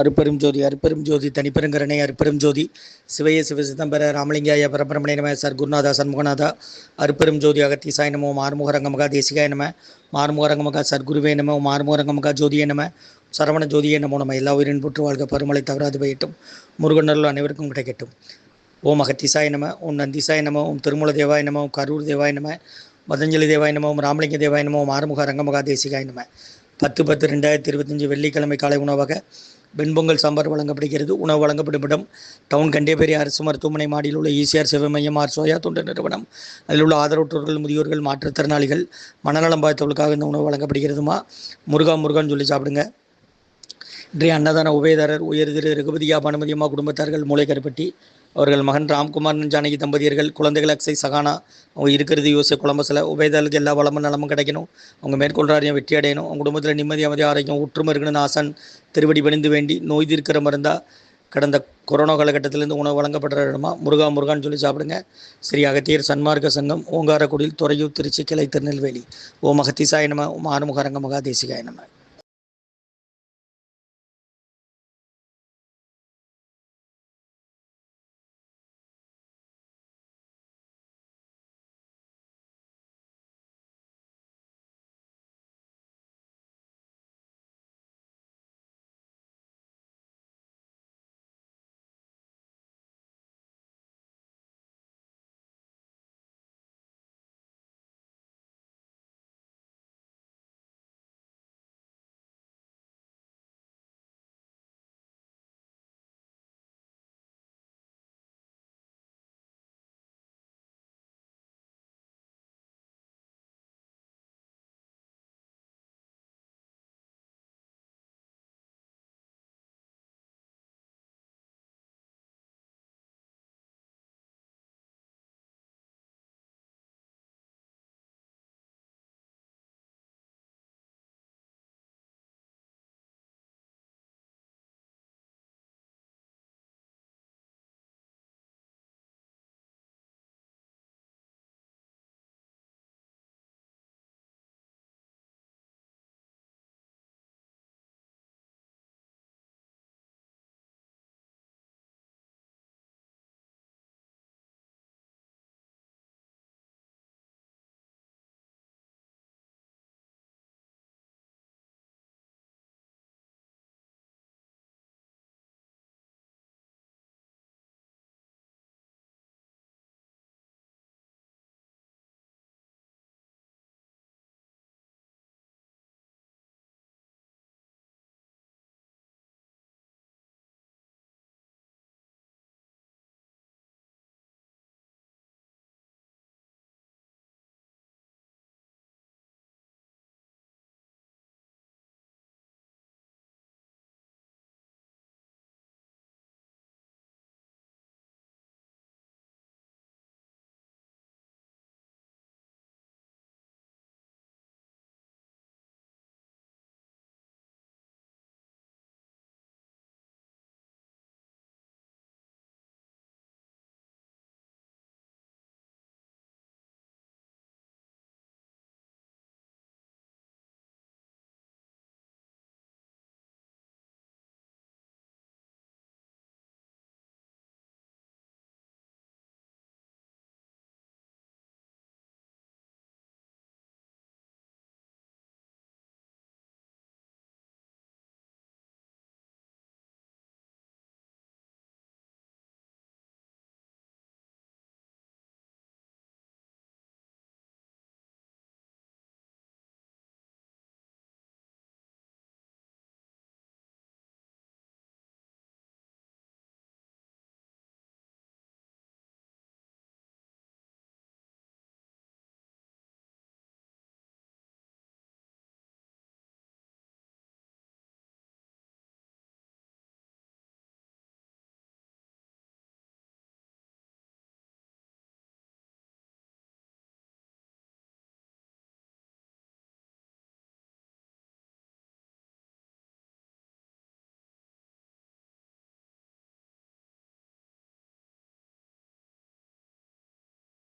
அருப்பெரும் ஜோதி அருப்பெரும் ஜோதி தனிப்பெருங்கரணை அருப்பெரும் ஜோதி. சிவைய சிவ சிதம்பர ராமலிங்காய பரபிரமணே நம சர் குருநாதா சண்முகநாதா. அருப்பெரும் ஜோதி அகத்தீசாய நமோ மார்முகரங்கமகா தேசிகாய நம மார்முகரங்கமகா சர்க்குருவே நம மார்முகரங்கமகா ஜோதியே நம சரவண ஜோதியே நமோ நம்ம எல்லா உயிரின் புற்று வாழ்க பருமலை தவறாது போயிட்டும் முருகனருள் அனைவருக்கும் கிடைக்கட்டும். ஓம் அகத்தீசாய நம ஓம் நந்திசாய நம ஓம் திருமூல தேவாய நம ஓம் கரூர் தேவாய நம பதஞ்சலி தேவாய நம ஓம் ராமலிங்க தேவாய நம ஓம் ஆறுமுக ரங்கமகா தேசிகாய நம. பத்து பத்து ரெண்டாயிரத்தி இருபத்தஞ்சு வெள்ளிக்கிழமை காலை உணவாக வெண்பொங்கல் சாம்பார் வழங்கப்படுகிறது உணவு வழங்கப்படும் இடம் டவுன் கண்டேபேரி அரசு மருத்துவமனை மாடியில் உள்ள ஈசிஆர் சேவை மையம் ஆர் சோயா தொண்டு நிறுவனம். அதில் உள்ள ஆதரவற்றோர்கள் முதியோர்கள் மாற்றுத்திறனாளிகள் மனநலம் பாதித்தவர்களுக்காக இந்த உணவு வழங்கப்படுகிறதுமா? முருகா முருகான்னு சொல்லி சாப்பிடுங்க. இன்றைய அன்னதான உபயதாரர் உயர்திரு ரகுபதியா பானுமதியம்மா குடும்பத்தார்கள் மூளைக்கருப்பட்டி அவர்கள் மகன் ராம்குமார் ஜானகி தம்பதியர்கள் குழந்தைகள் அக்ஸை சகானா அவங்க இருக்கிறது யோசிய குழம்பசில் உபயதாளுக்கு எல்லா வளமும் நலமும் கிடைக்கணும். அவங்க மேற்கொள்றாரையும் வெற்றி அடையணும். அவங்க குடும்பத்தில் நிம்மதி அமைதி ஆரோக்கியம் ஒற்றுமை இருக்கணும்னு ஆசான் திருவடி பணிந்து வேண்டி நோய் தீர்க்கிற மருந்தா கடந்த கொரோனா காலகட்டத்திலேருந்து உணவு வழங்கப்படுற இடமா? முருகா முருகான்னு சொல்லி சாப்பிடுங்க. ஸ்ரீ அகத்தியர் சன்மார்க்க சங்கம் ஓங்காரக்குடியில் துறையூர் திருச்சி கிளை திருநெல்வேலி. ஓம் அகத்திசாய நம ஓம் ஆறுமுகரங்க மகா தேசிகாய நம.